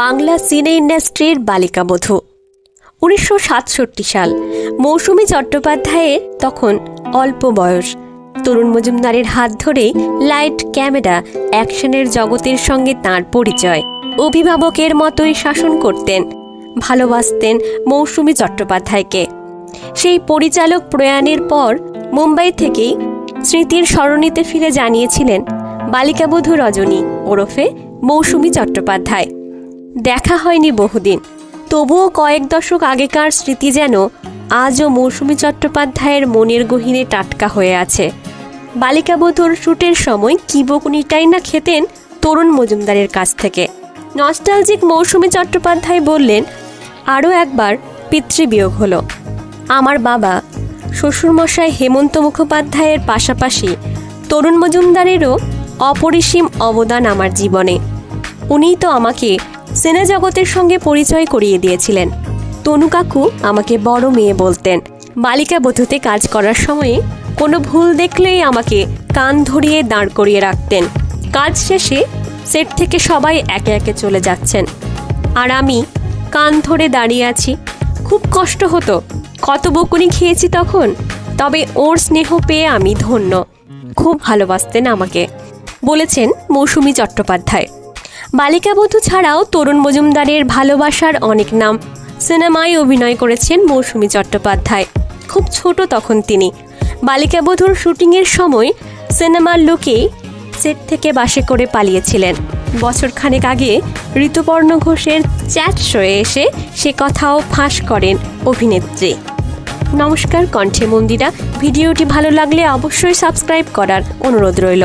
বাংলা সিনে ইন্ডাস্ট্রির বালিকাবধূ উনিশশো সাতষট্টি সাল, মৌসুমী চট্টোপাধ্যায়ের তখন অল্প বয়স। তরুণ মজুমদারের হাত ধরেই লাইট ক্যামেরা অ্যাকশনের জগতের সঙ্গে তার পরিচয়। অভিভাবকের মতোই শাসন করতেন, ভালোবাসতেন মৌসুমী চট্টোপাধ্যায়কে। সেই পরিচালক প্রয়াণের পর মুম্বাই থেকেই স্মৃতির স্মরণীতে ফিরে জানিয়েছিলেন বালিকাবধূ রজনী ওরফে মৌসুমী চট্টোপাধ্যায়। দেখা হয়নি বহুদিন। তবুও কয়েক দশক আগেকার স্মৃতি যেন আজও মৌসুমী চট্টোপাধ্যায়ের মনের গহীনে টাটকা হয়ে আছে। বালিকাবধূর শ্যুটের সময় কি বকুনিটাই না খেতেন তরুণ মজুমদারের কাছ থেকে। নস্টালজিক মৌসুমী চট্টোপাধ্যায় বললেন, আরও একবার পিতৃবিয়োগ হলো। আমার বাবা শ্বশুরমশাই হেমন্ত মুখোপাধ্যায়ের পাশাপাশি তরুণ মজুমদারেরও অপরিসীম অবদান আমার জীবনে। উনিই তো আমাকে সিনে জগতের সঙ্গে পরিচয় করিয়ে দিয়েছিলেন। তনু কাকু আমাকে বড় মেয়ে বলতেন। বালিকা বধূতে কাজ করার সময়ে কোনো ভুল দেখলেই আমাকে কান ধরিয়ে দাঁড় করিয়ে রাখতেন। কাজ শেষে সেট থেকে সবাই একে একে চলে যাচ্ছেন। আর আমি কান ধরে দাঁড়িয়ে আছি। খুব কষ্ট হতো। কত বকুনি খেয়েছি তখন, তবে ওর স্নেহ পেয়ে আমি ধন্য। খুব ভালোবাসতেন আমাকে। বলেছেন মৌসুমী চট্টোপাধ্যায়। বালিকাবধূ ছাড়াও তরুণ মজুমদারের ভালোবাসার অনেক নাম সিনেমায় অভিনয় করেছেন মৌসুমী চট্টোপাধ্যায়। খুব ছোট তখন তিনি। বালিকাবধূর শুটিংয়ের সময় সিনেমার লোকেই সেট থেকে বাসে করে পালিয়েছিলেন। বছরখানেক আগে ঋতুপর্ণ ঘোষের চ্যাট শোয়ে এসে সে কথাও ফাঁস করেন অভিনেত্রী। নমস্কার, কণ্ঠে মন্দিরা। ভিডিওটি ভালো লাগলে অবশ্যই সাবস্ক্রাইব করার অনুরোধ রইল।